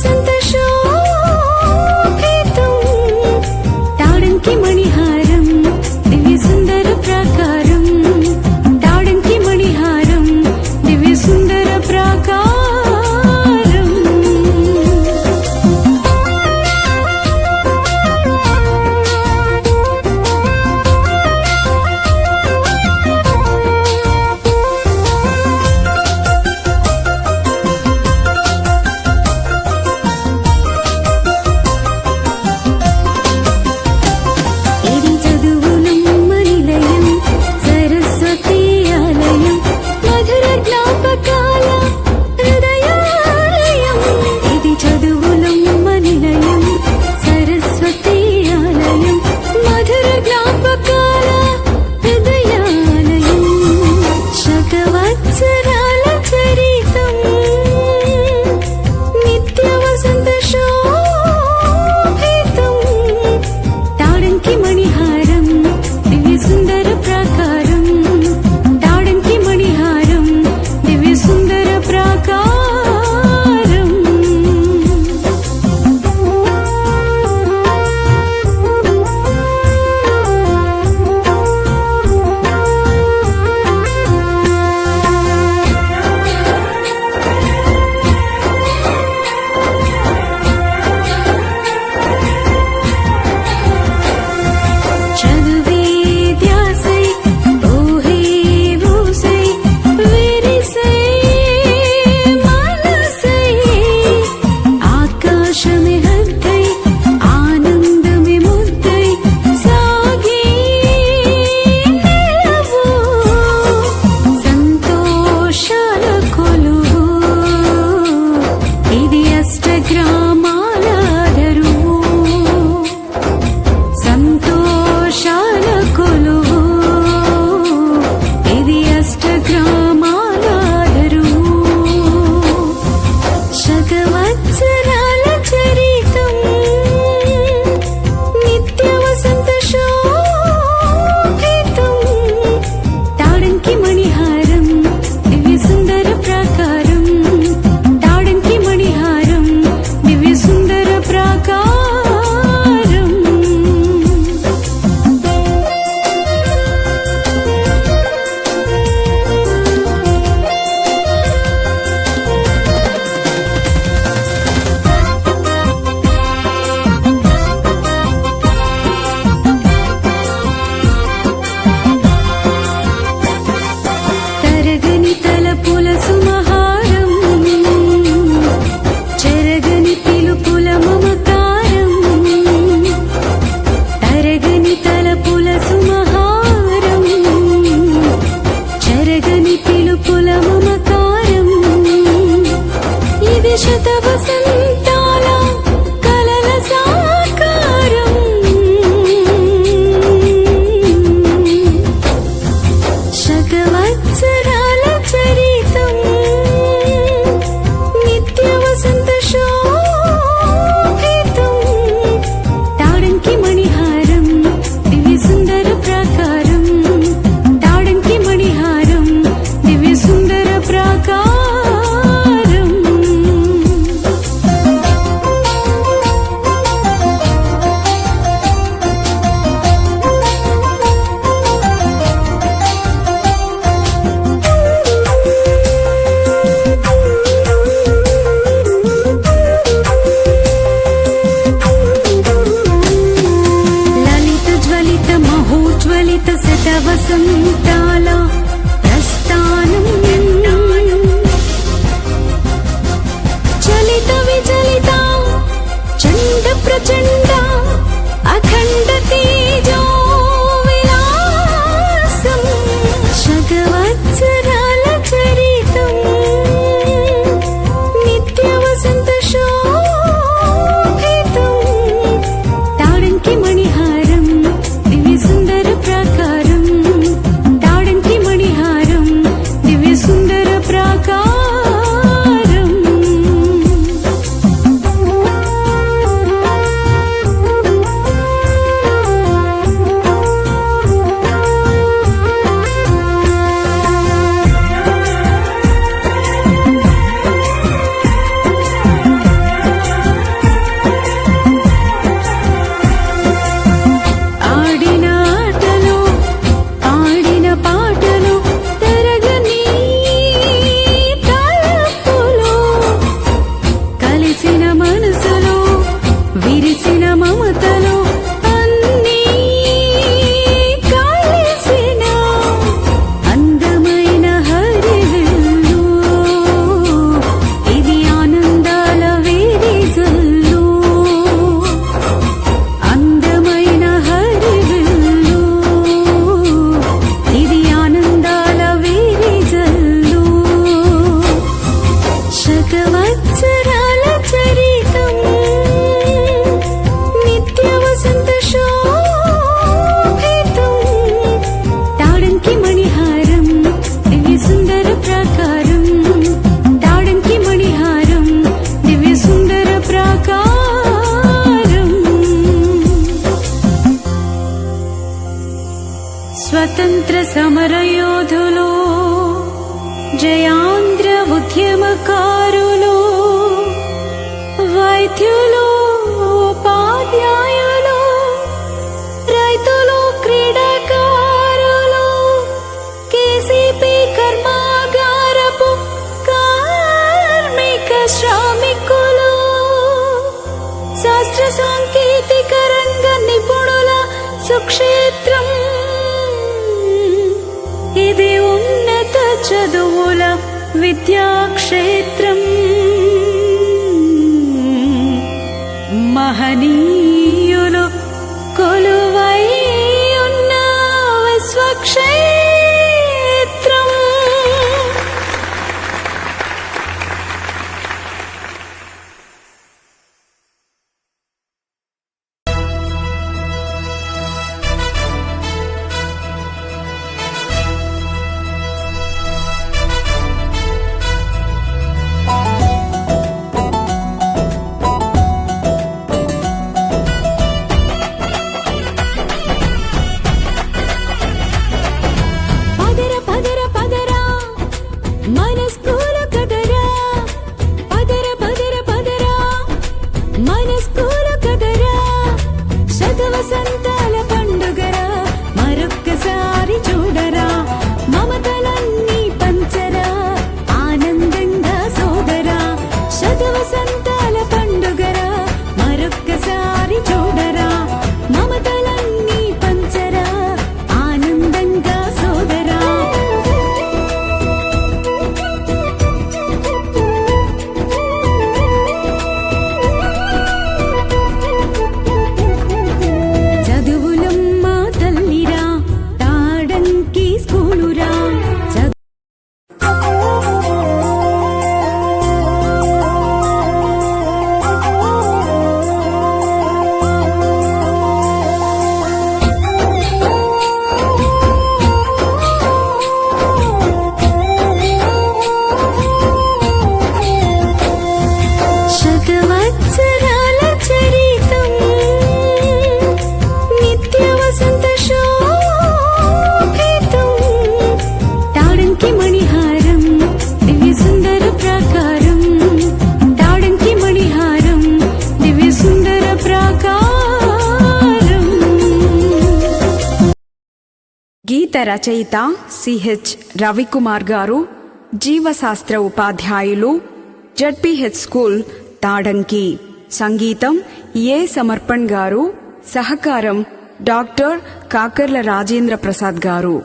presente ఉపకారులు వైద్యులు ఉపాధ్యాయులు రైతులు క్రీడాకారులు కేసీపీ కర్మాగారపు కార్మిక శ్రామికులు శాస్త్ర సాంకేతిక రంగ నిపుణుల సుక్షేత్రం. ఇది ఉన్నత చదువుల विद्याक्षेत्रम् महनी రచయిత సిహెచ్ రవికుమార్ గారు జీవశాస్త్ర ఉపాధ్యాయులు జడ్పిహెచ్ స్కూల్ తాడంకి. సంగీతం ఏ సమర్పణ్ గారు సహకారం డాక్టర్ కాకర్ల రాజేంద్ర ప్రసాద్ గారు.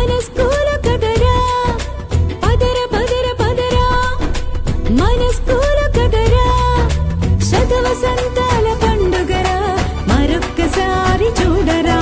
మన స్కూలు కదరా. పదర పదర పదరా. మన స్కూలు కదరా. శత వసంతాల పండుగరా. మరొక్కసారి చూడరా.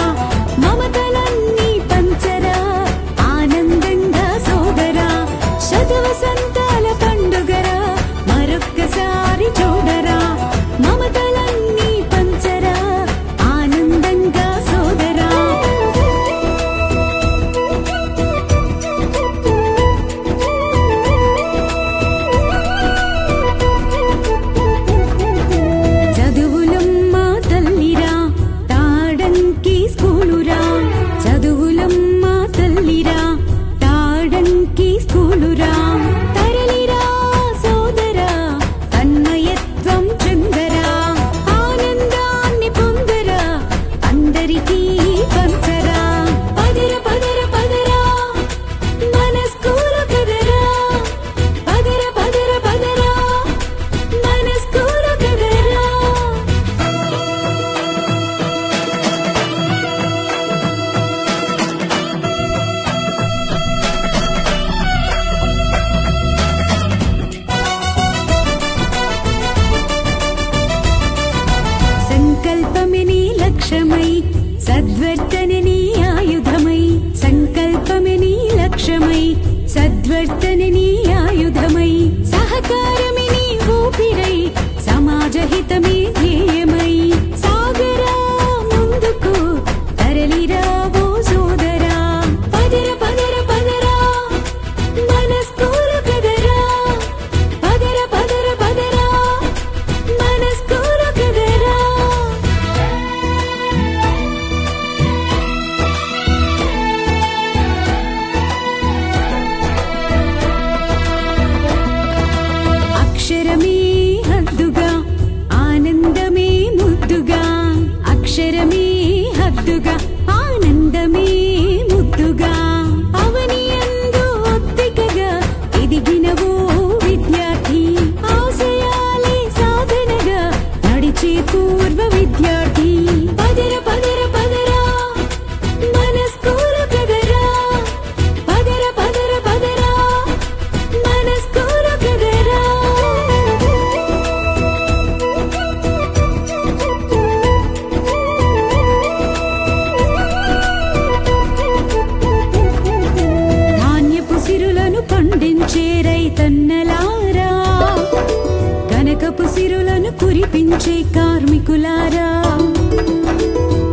శ్రామికులారా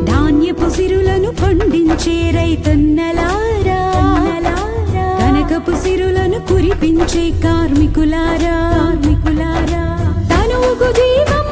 ధాన్యపు సిరులను పండించే రైతన్నలారా కనకపు సిరులను కురిపించే కార్మికులారా కార్మికులారా తనువుకు జీవం